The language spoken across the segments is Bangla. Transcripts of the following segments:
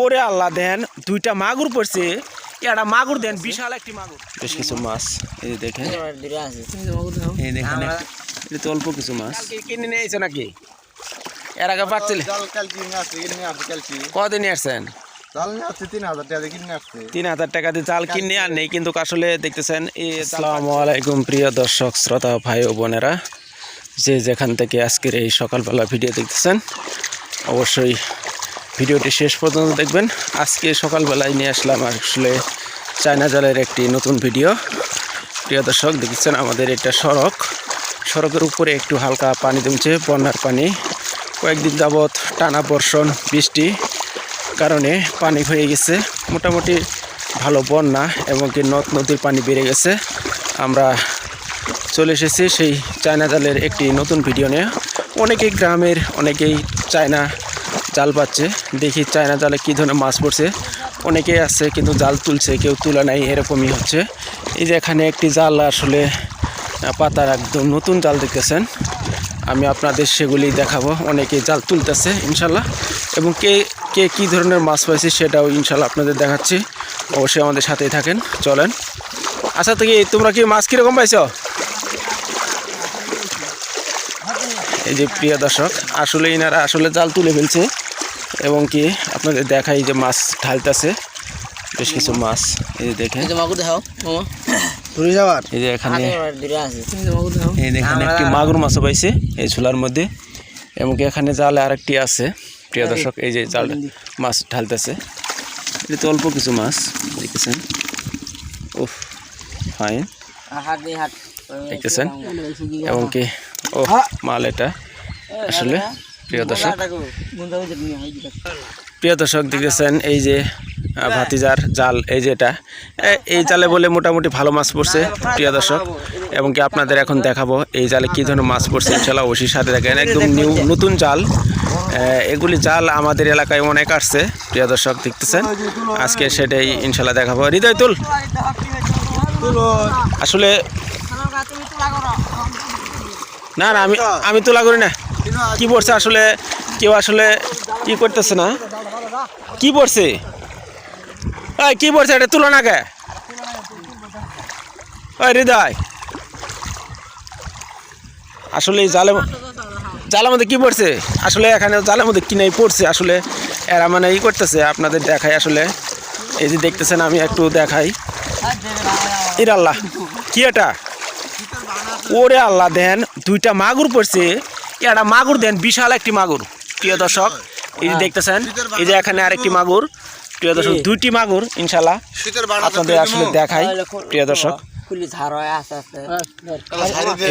ওরে আল্লাহ দেন দুইটা মাগুর পড়ছে। এটা মাগুর দেন বিশাল একটি মাগুর। বেশ কিছু মাছ এই দেখেন। এই দেখেন এটা তো অল্প কিছু মাছ। কিনে নিয়ে নাকি? এর আগে পাচ্ছিল? কদিন আসছেন? তিন হাজার টাকা দিয়ে জাল কিনে আর নেই কিন্তু আসলে দেখতেছেন আসসালামু আলাইকুম প্রিয় দর্শক শ্রোতা ভাই ও বোনেরা। যে যেখান থেকে আজকের এই সকালবেলা ভিডিও দেখতেছেন অবশ্যই ভিডিওটি শেষ পর্যন্ত দেখবেন। আজকে সকালবেলায় নিয়ে আসলাম আসলে চায়না জলের একটি নতুন ভিডিও। প্রিয় দর্শক, দেখছেন আমাদের এটা সড়ক। সড়কের উপরে একটু হালকা পানি জমছে, বন্যার পানি। কয়েকদিন যাবৎ টানা বর্ষণ, বৃষ্টি কারণে পানি হয়ে গেছে। মোটামুটি ভালো বন্যা এবং কি নদ নদীর পানি বেড়ে গেছে। আমরা চলে এসেছি সেই চায়না জালের একটি নতুন ভিডিও নিয়ে। অনেকেই গ্রামের, অনেকেই চায়না জাল পাচ্ছে। দেখি চায়না জালে কী ধরনের মাছ পড়ছে। অনেকেই আছে কিন্তু জাল তুলছে, কেউ তুলে নাই, এরকমই হচ্ছে। এই যে এখানে একটি জাল আসলে পাতার একদম নতুন জাল দেখতেছেন। আমি আপনাদের সেগুলি দেখাবো। অনেকে জাল তুলতেছে, ইনশাল্লাহ। এবং কে কে কী ধরনের মাছ পাইছে সেটাও ইনশাল্লাহ আপনাদের দেখাচ্ছি। অবশ্যই আমাদের সাথেই থাকেন, চলেন। আচ্ছা তো কি তোমরা কি মাছ কীরকম পাইছো? এই যে প্রিয় দর্শক আসলে ইনারা আসলে জাল তুলে ফেলছে এবং কি আপনাদের দেখাই যে মাছ ঢালতেছে বেশ কিছু মাছ এই যে দেখেন। মাগুর দেখাও মামা। ঘুরে যাওয়ার। এই যে এখানে এই দেখেন একটি মাগুর মাছও পাইছে এই ঝোলার মধ্যে। এমনকি এখানে জালে আরেকটি আছে প্রিয় দর্শক এই যে জাল মাছ ঢালতেছে। এটা তো অল্প কিছু মাছ দেখতেছেন? উফ ফাইন হাত দেখতেছেন? এবং কি ও মাল এটা আসলে প্রিয় দর্শক প্রিয় দর্শক দেখেছেন এই যে ভাতিজার জাল এই যে এটা এই জালে বলে মোটামুটি ভালো মাছ পড়ছে প্রিয় দর্শক এবং কি আপনাদের এখন দেখাবো এই জালে কী ধরনের মাছ পড়ছে ইনশাল্লাহ অবশ্যই সাথে দেখেন একদম নিউ নতুন জাল এগুলি জাল আমাদের এলাকায় অনেক আসছে প্রিয় দর্শক দেখতেছেন আজকে সেটাই ইনশাল্লাহ দেখাবো হৃদয় তুল আসলে না না আমি আমি তোলা করি না। কি পড়ছে আসলে? কেউ আসলে কি করতেছে না? কি পড়ছে? এই কি পড়ছে? এটা তুলো না কে? ওই হৃদয়। আসলে এই জালে জালের মধ্যে কি পড়ছে? আসলে এখানে জালের মধ্যে কি নাই পড়ছে? আসলে এরা মানে ই করতেছে আপনাদের দেখাই আসলে। এই যে দেখতেছেন আমি একটু দেখাই। ইর আল্লাহ কি এটা? ওরে আল্লাহ দেন। দুইটা মাগুর পড়ছে। এটা মাগুর দেন বিশাল একটি মাগুর। প্রিয় দর্শক এই যে দেখতেছেন এই যে এখানে আরেকটি মাগুর। প্রিয় দর্শক দুইটি মাগুর ইনশাল্লাহ আপনাদের আসলে দেখাই প্রিয় দর্শক।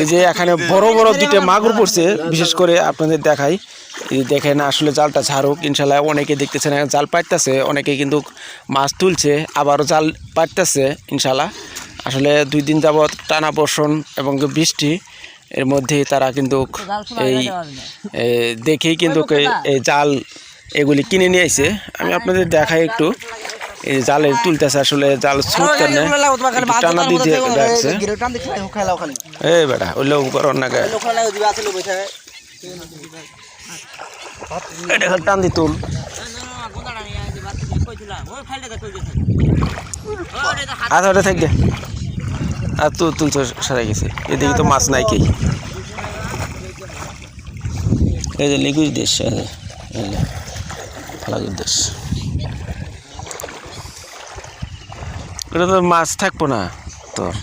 এই যে এখানে বড় বড় দুইটা মাগুর পড়ছে বিশেষ করে আপনাদের দেখাই। এই যে দেখেন আসলে জালটা ছাড়ুক ইনশাল্লাহ অনেকে দেখতেছেন জাল পাইতেছে অনেকে কিন্তু মাছ তুলছে আবারও জাল পাইতেছে ইনশাল্লাহ আসলে দুই দিন যাবৎ টানা বর্ষণ এবং বৃষ্টি এর মধ্যেই তারা কিন্তু এই দেখেই কিন্তু এই- জাল এগুলি কিনে নিয়ে এসে আমি আপনাদের দেখাই একটু এই জালে তুলতেছে আসলে জাল টানা দিয়ে রাখছে এই বেটা ওই লোক এটা টান দি তুল আধা ওটা থাক দে আর তো তুল তো সারা গেছে। এদিকে তো মাছ নাই কি এই যে লিকুইড দেশ ফালাগুর দেশ। এটা তো মাছ থাকব না তোর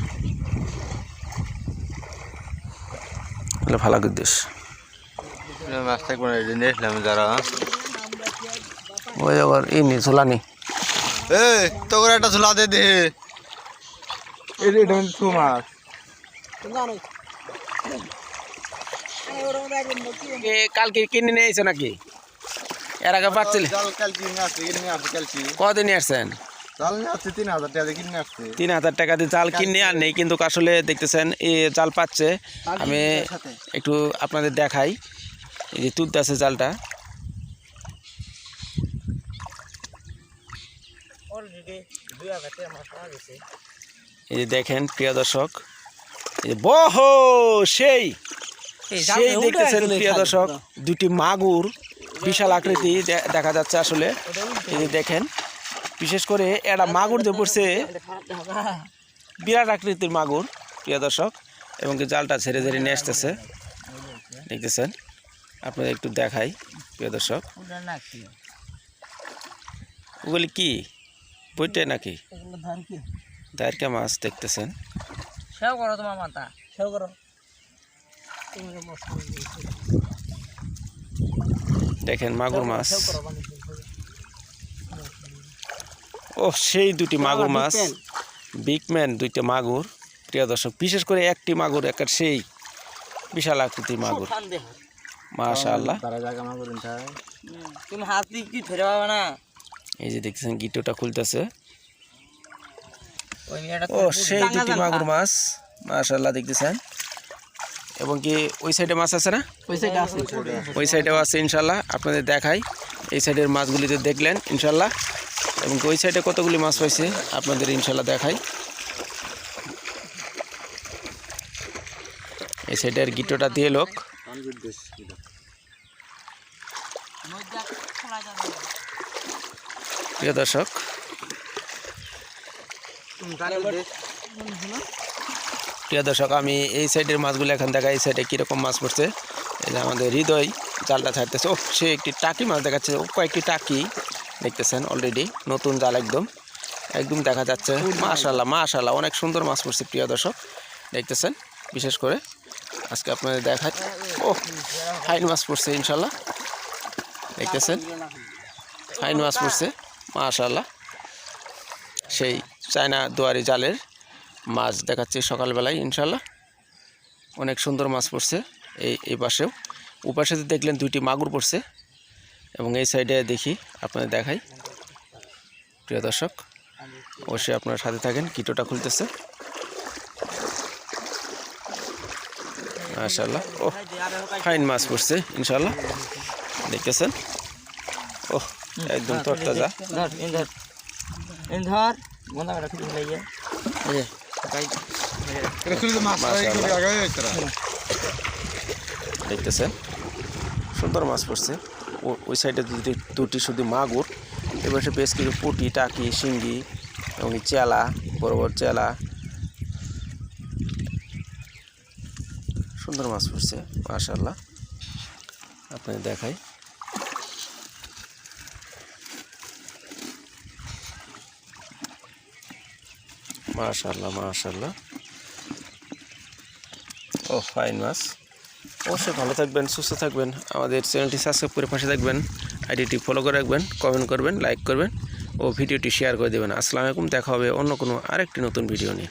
এটা ফালাগুর দেশ। মাছ থাকবে না এটা নিয়েছিলাম যারা। ওই আবার এই নি ঝোলা নি। এই তোর একটা ঝুলা দে দে। এটা এটা টু মাছ কালকে কিনে নিয়ে এসে নাকি? এর আগে পাচ্ছিল। কদিন আসছেন? তিন হাজার টাকা দিয়ে হাজার টাকা জাল কিনে আর নেই কিন্তু আসলে দেখতেছেন এই জাল পাচ্ছে। আমি একটু আপনাদের দেখাই এই যে তুলতেছে জালটা। এই যে দেখেন প্রিয় দর্শক এই যে বহ সেই সেই দেখতেছেন প্রিয় দর্শক দুটি মাগুর বিশাল আকৃতি দেখা যাচ্ছে আসলে। এই যে দেখেন বিশেষ করে একটা মাগুর দিয়ে পড়ছে বিরাট আকৃতির মাগুর প্রিয় দর্শক এবং কি জালটা ছেড়ে ছেড়ে নিয়ে আসতেছে। দেখতেছেন আপনাদের একটু দেখাই প্রিয় দর্শক। ওগুলি কি? বইটে নাকি? দায়েরকা মাছ দেখতেছেন? সেও করো তোমার মাথা সেও করো। দেখেন মাগুর মাছ। ও সেই দুটি মাগুর মাছ। বিগম্যান দুইটা মাগুর। প্রিয় দর্শক বিশেষ করে একটি মাগুর একটা সেই বিশাল আকৃতির মাগুর। মাশাআল্লাহ। তারা জায়গা মা তুমি হাত দিয়ে কি ধরে না? এই যে দেখতেছেন গিটোটা খুলতেছে। ও সেই দুটি মাগুর মাছ। মাশাআল্লাহ দেখতেছেন? এবং কি ওই সাইডে মাছ আছে না? ওই সাইডে আছে ওই সাইডেও আছে ইনশাল্লাহ আপনাদের দেখাই। এই সাইডের মাছগুলিতে দেখলেন ইনশাল্লাহ এবং ওই সাইডে কতগুলি মাছ পাইছে আপনাদের ইনশাল্লাহ দেখাই। এই সাইডের গিটোটা দিয়ে লোক। প্রিয় দর্শক প্রিয় দর্শক আমি এই সাইডের মাছগুলো এখন দেখা এই সাইডে কীরকম মাছ পড়ছে? এই যে আমাদের হৃদয় জালটা ছাড়তেছে। ও সে একটি টাকি মাছ দেখাচ্ছে। ও কয়েকটি টাকি দেখতেছেন অলরেডি নতুন জাল একদম। একদম দেখা যাচ্ছে। মাশাল্লাহ মাশাল্লাহ অনেক সুন্দর মাছ পড়ছে প্রিয় দর্শক। দেখতেছেন? বিশেষ করে আজকে আপনাদের দেখায় ও ফাইন মাছ পড়ছে ইনশাল্লাহ দেখতেছেন? ফাইন মাছ পড়ছে। মাশাল্লাহ সেই চায়না দুয়ারি জালের মাছ দেখাচ্ছি সকালবেলায়, ইনশাল্লাহ। অনেক সুন্দর মাছ পড়ছে এই এই পাশেও। উপাশে দেখলেন দুইটি মাগুর পড়ছে এবং এই সাইডে দেখি, আপনাদের দেখাই। প্রিয় দর্শক, অবশ্যই আপনার সাথে থাকেন, কিটোটা খুলতেছে। মাশাল্লাহ ও ফাইন মাছ পড়ছে ইনশাল্লাহ দেখতেছেন? ও একদম তরতাজা। করে দেখতেছেন সুন্দর মাছ পড়ছে ওই সাইডে দুটি দুটি শুধু মাগুর এবার সে বেশ কিছু পুটি টাকি শিঙ্গি এবং চেলা বড় বড় চেলা সুন্দর মাছ পড়ছে মাশাল্লাহ আপনাদের দেখাই মাশাল্লাহ মাশাল্লাহ ও ফাইন মাছ। অবশ্যই ভালো থাকবেন সুস্থ থাকবেন। আমাদের চ্যানেলটি সাবস্ক্রাইব করে পাশে থাকবেন আইডিটি ফলো করে রাখবেন কমেন্ট করবেন লাইক করবেন ও ভিডিওটি শেয়ার করে দেবেন। আসসালামু আলাইকুম দেখা হবে অন্য কোনো আরেকটি নতুন ভিডিও নিয়ে।